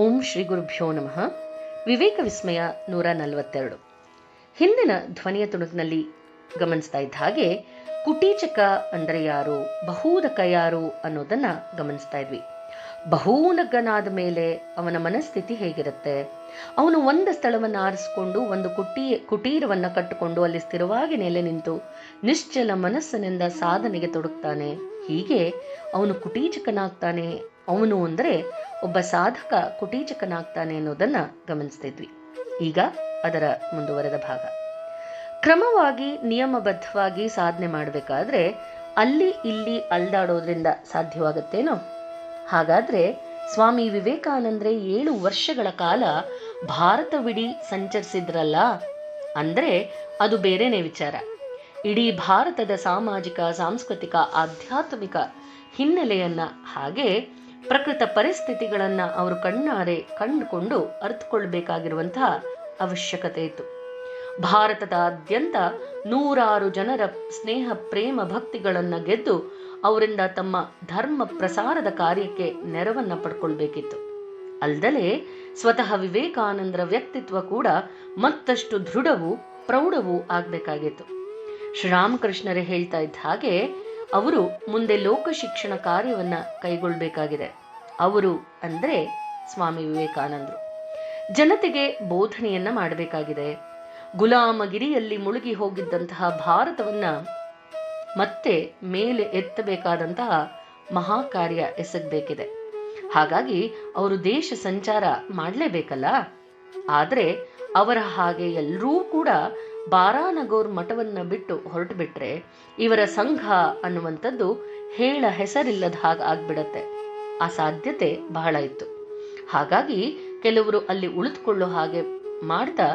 ಓಂ ಶ್ರೀ ಗುರುಭ್ಯೋ ನಮಃ. ವಿವೇಕ ವಿಸ್ಮಯ ನೂರ ನಲವತ್ತೆರಡು. ಹಿಂದಿನ ಧ್ವನಿಯ ತುಣುಕಿನಲ್ಲಿ ಗಮನಿಸ್ತಾ ಇದ್ದ ಹಾಗೆ ಕುಟೀಚಕ ಅಂದರೆ ಯಾರು, ಬಹೂದಕ ಯಾರು ಅನ್ನೋದನ್ನ ಗಮನಿಸ್ತಾ ಇದ್ವಿ. ಬಹುನಗನಾದ ಮೇಲೆ ಅವನ ಮನಸ್ಥಿತಿ ಹೇಗಿರುತ್ತೆ? ಅವನು ಒಂದು ಸ್ಥಳವನ್ನು ಆರಿಸಿಕೊಂಡು ಒಂದು ಕುಟಿ, ಕುಟೀರವನ್ನ ಕಟ್ಟಿಕೊಂಡು ಅಲ್ಲಿ ಸ್ಥಿರವಾಗಿ ನೆಲೆ ನಿಂತು ನಿಶ್ಚಲ ಮನಸ್ಸಿನಿಂದ ಸಾಧನೆಗೆ ತೊಡಗ್ತಾನೆ. ಹೀಗೆ ಅವನು ಕುಟೀಚಕನಾಗ್ತಾನೆ ಅವನು ಅಂದರೆ ಒಬ್ಬ ಸಾಧಕ ಕುಟೀಚಕನಾಗ್ತಾನೆ ಅನ್ನೋದನ್ನ ಗಮನಿಸ್ತಿದ್ವಿ. ಈಗ ಅದರ ಮುಂದುವರೆದ ಭಾಗ. ಕ್ರಮವಾಗಿ, ನಿಯಮಬದ್ಧವಾಗಿ ಸಾಧನೆ ಮಾಡಬೇಕಾದ್ರೆ ಅಲ್ಲಿ ಇಲ್ಲಿ ಅಲ್ದಾಡೋದ್ರಿಂದ ಸಾಧ್ಯವಾಗುತ್ತೇನೋ? ಹಾಗಾದ್ರೆ ಸ್ವಾಮಿ ವಿವೇಕಾನಂದ್ರೆ ಏಳು ವರ್ಷಗಳ ಕಾಲ ಭಾರತವಿಡೀ ಸಂಚರಿಸಿದ್ರಲ್ಲ? ಅಂದ್ರೆ ಅದು ಬೇರೆನೇ ವಿಚಾರ. ಇಡೀ ಭಾರತದ ಸಾಮಾಜಿಕ, ಸಾಂಸ್ಕೃತಿಕ, ಆಧ್ಯಾತ್ಮಿಕ ಹಿನ್ನೆಲೆಯನ್ನ ಹಾಗೆ ಪ್ರಕೃತ ಪರಿಸ್ಥಿತಿಗಳನ್ನ ಅವರು ಕಣ್ಣಾರೆ ಕಂಡುಕೊಂಡು ಅರ್ಥಕೊಳ್ಬೇಕಾಗಿರುವಂತಹ ಅವಶ್ಯಕತೆ ಇತ್ತು. ಭಾರತದಾದ್ಯಂತ ನೂರಾರು ಜನರ ಸ್ನೇಹ, ಪ್ರೇಮ, ಭಕ್ತಿಗಳನ್ನ ಗೆದ್ದು ಅವರಿಂದ ತಮ್ಮ ಧರ್ಮ ಪ್ರಸಾರದ ಕಾರ್ಯಕ್ಕೆ ನೆರವನ್ನ ಪಡ್ಕೊಳ್ಬೇಕಿತ್ತು. ಅಲ್ಲದೆ ಸ್ವತಃ ವಿವೇಕಾನಂದರ ವ್ಯಕ್ತಿತ್ವ ಕೂಡ ಮತ್ತಷ್ಟು ದೃಢವೂ ಪ್ರೌಢವೂ ಆಗ್ಬೇಕಾಗಿತ್ತು. ಶ್ರೀರಾಮಕೃಷ್ಣರೇ ಹೇಳ್ತಾ ಇದ್ದ ಹಾಗೆ ಅವರು ಮುಂದೆ ಲೋಕ ಶಿಕ್ಷಣ ಕಾರ್ಯವನ್ನ ಕೈಗೊಳ್ಳಬೇಕಾಗಿದೆ ಅವರು ಅಂದ್ರೆ ಸ್ವಾಮಿ ವಿವೇಕಾನಂದರು. ಜನತೆಗೆ ಬೋಧನೆಯನ್ನ ಮಾಡಬೇಕಾಗಿದೆ. ಗುಲಾಮಗಿರಿಯಲ್ಲಿ ಮುಳುಗಿ ಹೋಗಿದ್ದಂತಹ ಭಾರತವನ್ನ ಮತ್ತೆ ಮೇಲೆ ಎತ್ತಬೇಕಾದಂತಹ ಮಹಾ ಕಾರ್ಯ ಎಸಗಬೇಕಿದೆ. ಹಾಗಾಗಿ ಅವರು ದೇಶ ಸಂಚಾರ ಮಾಡಲೇಬೇಕಲ್ಲ? ಆದರೆ ಅವರ ಹಾಗೆ ಎಲ್ಲರೂ ಕೂಡ ಬಾರಾನಗೌರ್ ಮಠವನ್ನ ಬಿಟ್ಟು ಹೊರಟು ಬಿಟ್ರೆ ಇವರ ಸಂಘ ಅನ್ನುವಂಥದ್ದು ಹೇಳ ಹೆಸರಿಲ್ಲದ ಹಾಗೆ ಆಗ್ಬಿಡತ್ತೆ. ಆ ಸಾಧ್ಯತೆ ಬಹಳ ಇತ್ತು. ಹಾಗಾಗಿ ಕೆಲವರು ಅಲ್ಲಿ ಉಳಿದುಕೊಳ್ಳೋ ಹಾಗೆ ಮಾಡ್ತಾ,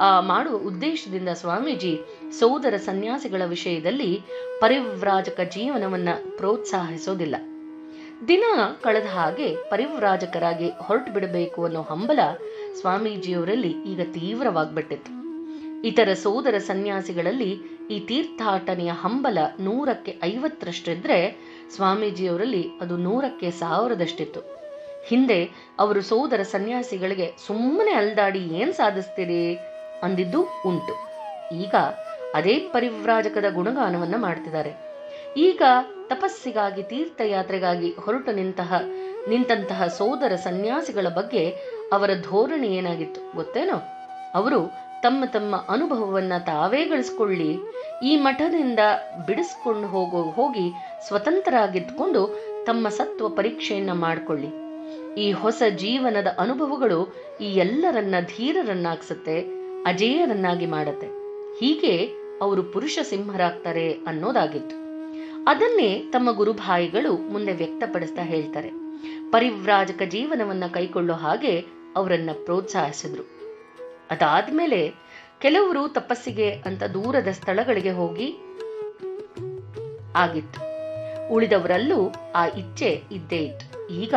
ಆ ಮಾಡುವ ಉದ್ದೇಶದಿಂದ ಸ್ವಾಮೀಜಿ ಸೋದರ ಸನ್ಯಾಸಿಗಳ ವಿಷಯದಲ್ಲಿ ಪರಿವ್ರಾಜಕ ಜೀವನವನ್ನ ಪ್ರೋತ್ಸಾಹಿಸೋದಿಲ್ಲ. ದಿನ ಕಳೆದ ಹಾಗೆ ಪರಿವ್ರಾಜಕರಾಗಿ ಹೊರಟು ಬಿಡಬೇಕು ಅನ್ನೋ ಹಂಬಲ ಸ್ವಾಮೀಜಿಯವರಲ್ಲಿ ಈಗ ತೀವ್ರವಾಗ್ಬಿಟ್ಟಿತ್ತು. ಇತರ ಸೋದರ ಸನ್ಯಾಸಿಗಳಲ್ಲಿ ಈ ತೀರ್ಥಾಟನೆಯ ಹಂಬಲ ನೂರಕ್ಕೆ ಐವತ್ತರಷ್ಟಿದ್ರೆ ಸ್ವಾಮೀಜಿಯವರಲ್ಲಿ ಅದು ನೂರಕ್ಕೆ ಸಾವಿರದಷ್ಟಿತ್ತು. ಹಿಂದೆ ಅವರು ಸೋದರ ಸನ್ಯಾಸಿಗಳಿಗೆ, ಸುಮ್ಮನೆ ಅಲ್ದಾಡಿ ಏನ್ ಸಾಧಿಸ್ತೀರಿ? ಅಂದಿದ್ದು ಉಂಟು. ಈಗ ಅದೇ ಪರಿವ್ರಾಜಕದ ಗುಣಗಾನವನ್ನ ಮಾಡ್ತಿದ್ದಾರೆ. ಈಗ ತಪಸ್ಸಿಗಾಗಿ, ತೀರ್ಥಯಾತ್ರೆಗಾಗಿ ಹೊರಟು ನಿಂತಹ ನಿಂತಹ ಸೋದರ ಸನ್ಯಾಸಿಗಳ ಬಗ್ಗೆ ಅವರ ಧೋರಣೆ ಏನಾಗಿತ್ತು ಗೊತ್ತೇನೋ? ಅವರು ತಮ್ಮ ತಮ್ಮ ಅನುಭವವನ್ನ ತಾವೇ ಗಳಿಸ್ಕೊಳ್ಳಿ. ಈ ಮಠದಿಂದ ಬಿಡಿಸ್ಕೊಂಡು ಹೋಗೋ, ಹೋಗಿ ಸ್ವತಂತ್ರರಾಗಿದ್ದುಕೊಂಡು ತಮ್ಮ ಸತ್ವ ಪರೀಕ್ಷೆಯನ್ನ ಮಾಡಿಕೊಳ್ಳಿ. ಈ ಹೊಸ ಜೀವನದ ಅನುಭವಗಳು ಈ ಎಲ್ಲರನ್ನ ಧೀರರನ್ನಾಗಿಸುತ್ತೆ, ಅಜೇಯರನ್ನಾಗಿ ಮಾಡತ್ತೆ. ಹೀಗೆ ಅವರು ಪುರುಷ ಸಿಂಹರಾಗ್ತಾರೆ ಅನ್ನೋದಾಗಿತ್ತು. ಅದನ್ನೇ ತಮ್ಮ ಗುರುಭಾಯಿಗಳು ಮುಂದೆ ವ್ಯಕ್ತಪಡಿಸ್ತಾ ಹೇಳ್ತಾರೆ. ಪರಿವ್ರಾಜಕ ಜೀವನವನ್ನ ಕೈಕೊಳ್ಳೋ ಹಾಗೆ ಅವರನ್ನ ಪ್ರೋತ್ಸಾಹಿಸಿದ್ರು. ಅದಾದ್ಮೇಲೆ ಕೆಲವರು ತಪಸ್ಸಿಗೆ ಅಂತ ದೂರದ ಸ್ಥಳಗಳಿಗೆ ಹೋಗಿ ಆಗಿತ್ತು. ಉಳಿದವರಲ್ಲೂ ಆ ಇಚ್ಛೆ ಇದ್ದೇ ಇತ್ತು. ಈಗ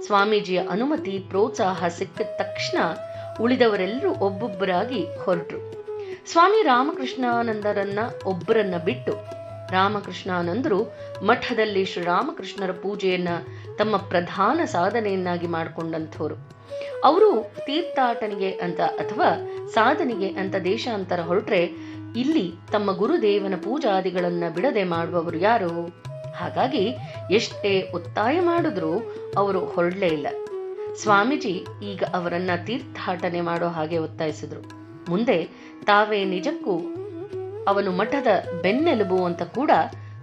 ಸ್ವಾಮೀಜಿಯ ಅನುಮತಿ, ಪ್ರೋತ್ಸಾಹ ಸಿಕ್ಕ ತಕ್ಷಣ ಉಳಿದವರೆಲ್ಲರೂ ಒಬ್ಬೊಬ್ಬರಾಗಿ ಹೊರಟರು. ಸ್ವಾಮಿ ರಾಮಕೃಷ್ಣಾನಂದರನ್ನ ಒಬ್ಬರನ್ನ ಬಿಟ್ಟು ರಾಮಕೃಷ್ಣಾನಂದರು ಮಠದಲ್ಲಿ ಶ್ರೀರಾಮಕೃಷ್ಣರ ಪೂಜೆಯನ್ನ ತಮ್ಮ ಪ್ರಧಾನ ಸಾಧನೆಯನ್ನಾಗಿ ಮಾಡಿಕೊಂಡಂಥವ್ರು. ಅವರು ತೀರ್ಥಾಟನೆಗೆ ಅಂತ ಅಥವಾ ಸಾಧನೆಗೆ ಅಂತ ದೇಶಾಂತರ ಹೊರಟ್ರೆ ಇಲ್ಲಿ ತಮ್ಮ ಗುರುದೇವನ ಪೂಜಾದಿಗಳನ್ನ ಬಿಡದೆ ಮಾಡುವವರು ಯಾರು? ಹಾಗಾಗಿ ಎಷ್ಟೇ ಒತ್ತಾಯ ಮಾಡಿದ್ರೂ ಅವರು ಹೊರಡಲೇ ಇಲ್ಲ. ಸ್ವಾಮೀಜಿ ಈಗ ಅವರನ್ನ ತೀರ್ಥಾಟನೆ ಮಾಡೋ ಹಾಗೆ ಒತ್ತಾಯಿಸಿದ್ರು. ಮುಂದೆ ತಾವೇ ನಿಜಕ್ಕೂ ಅವನು ಮಠದ ಬೆನ್ನೆಲುಬು ಅಂತ ಕೂಡ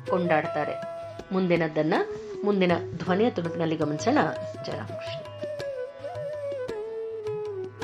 ಕೊಂಡಾಡ್ತಾರೆ. ಮುಂದಿನದ್ದನ್ನ ಮುಂದಿನ ಧ್ವನಿಯ ತುಣುಕಿನಲ್ಲಿ ಗಮನಿಸೋಣ. ಜಯರಾಮಕೃಷ್ಣ.